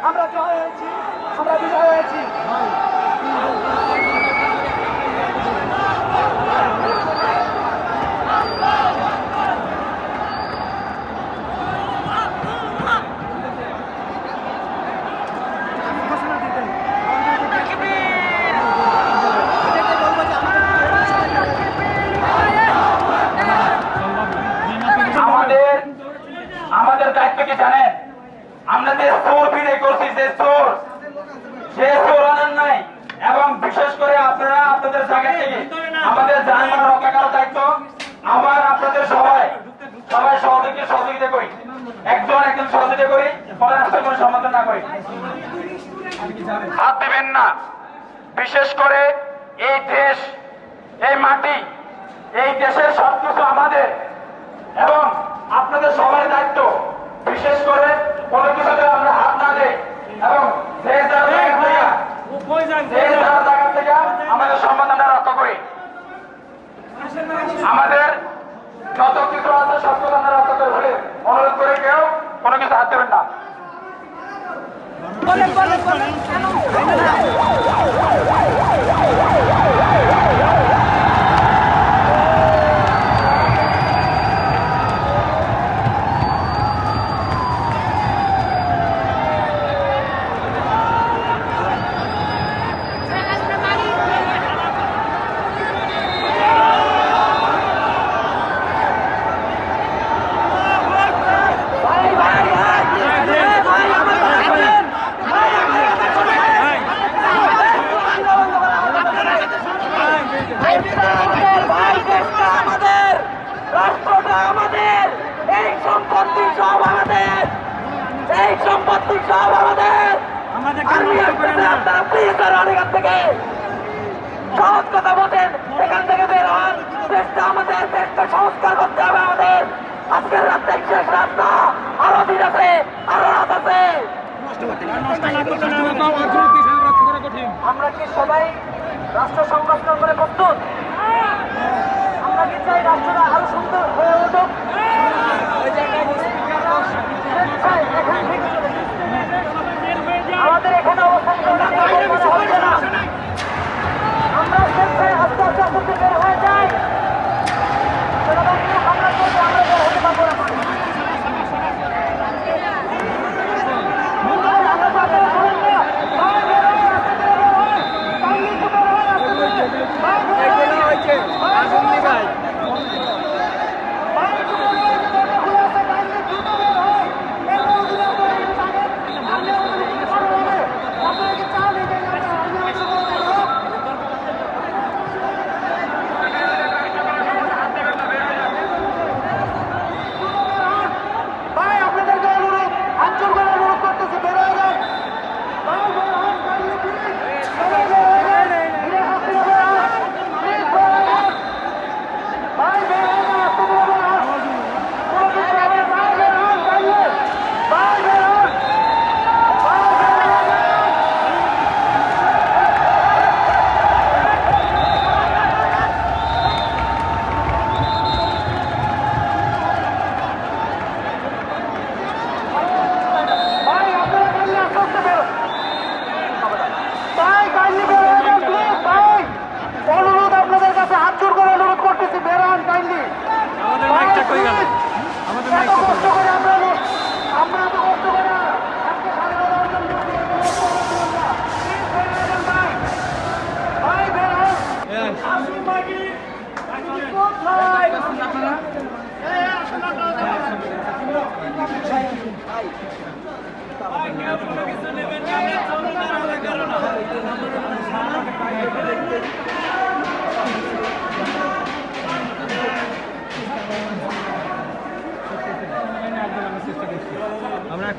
আমরা জয় হয়েছি আমরা বিজয় হয়েছি আমাদের আমাদের দায়িত্ব কি জানেন আমরা যে চোর ফিরে করছি, যে চোর, সে চোর আনেন নাই। এবং বিশেষ করে আপনারা আপনাদের জায়গা থেকে, আমাদের জানমাল রক্ষা করার দায়িত্ব আমার আপনাদের সবাই সবাই সহযোগী, সহযোগিতা করি। একজন একজন সহযোগিতা করি পরে রাষ্ট্রের কোনো সমাধান না করি। হাত দিবেন না। বিশেষ করে এই দেশ, এই মাটি, এই দেশের সবকিছু আমাদের। এবং আপনাদের সবার দায়িত্ব বিশেষ করে কোনো কিছুতে আমরা হাত না দেই এবং যে যার জায়গা থেকে যে যার জায়গা থেকে আমাদের সম্মান আমরা রক্ষা করি আমাদের যত কিছু আছে সব কিছু করে অনুরোধ করে কেউ কোনো কিছু হাত দেবেন না। সম্পত্তি সব আমাদের। এই সম্পত্তি সব আমাদের। আমি আপনারা প্লিজ অনেক থেকে। সহজ কথা বলেন এখান থেকে বের হন। দেশটা আমাদের দেশটা সংস্কার করতে হবে আমাদের। আজকের রাতটা শেষ রাত না আরও দিন আছে আরও রাত আছে। আমরা কি সবাই রাষ্ট্র সংরক্ষণ করে প্রস্তুত? আমরা কি চাই রাষ্ট্রটা আরও সুন্দর হয়ে উঠুক স্বেচ্ছায় এখান থেকে চলে যান। আমাদের এখানে অবস্থান করে মনে হচ্ছে না আমরা স্বেচ্ছায় আস্তে আস্তে আস্তে আস্তে বের হয়ে যাই সেনাবাহিনী হামলা করবে আমরা বের হতে পারব না আমরা পাশে শুনুন না। ভাই, বের হন, রাস্তা বের হন। সামনে একটু বের হন, রাস্তা বের হন। ভাই, বের হন। ভাই, ভাই, একটু বের হন, দরজা খোলা আছে, সামনে দ্রুত বের হন। এরপর অভিযান করে কিন্তু তাদের সামনে আমাদের কিছু করা হবে। আপনারা কি চান এই জায়গায় আমরা অভিযান করে বের হন? ভাই আপনাদেরকে অনুরোধ আঞ্চল করে অনুরোধ করতেছি বের হয়ে যান ভাই বের হন কাইন্ডলি প্লিজ সবাই বের হয়ে যান ধীরে হাসতে বের হন প্লিজ বের হয়ে যান ভাই বের হয়ে যান আস্তে করে বের হন কোনো কিছু হবে না। ভাই বের হন কাইন্ডলি ভাই বের হন ভাই বের হয়ে যান ভাই আপনারা কাইন্ডলি আস্তে আস্তে বের হন। ভাই কাইন্ডলি বের হয়ে যান প্লিজ ভাই অনুরোধ আপনাদের কাছে হাত জোর করে অনুরোধ করতেছি বের হন কাইন্ডলি আমাদের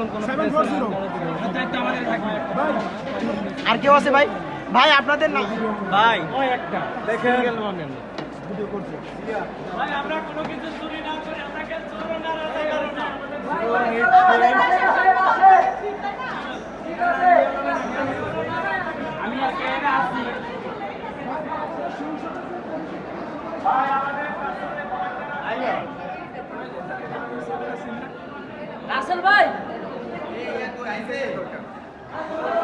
কোনো আর কেউ আছে ভাই? ভাই আপনাদের না ভাই। ওই একটা। আছে। রাসেল ভাই तो ऐसे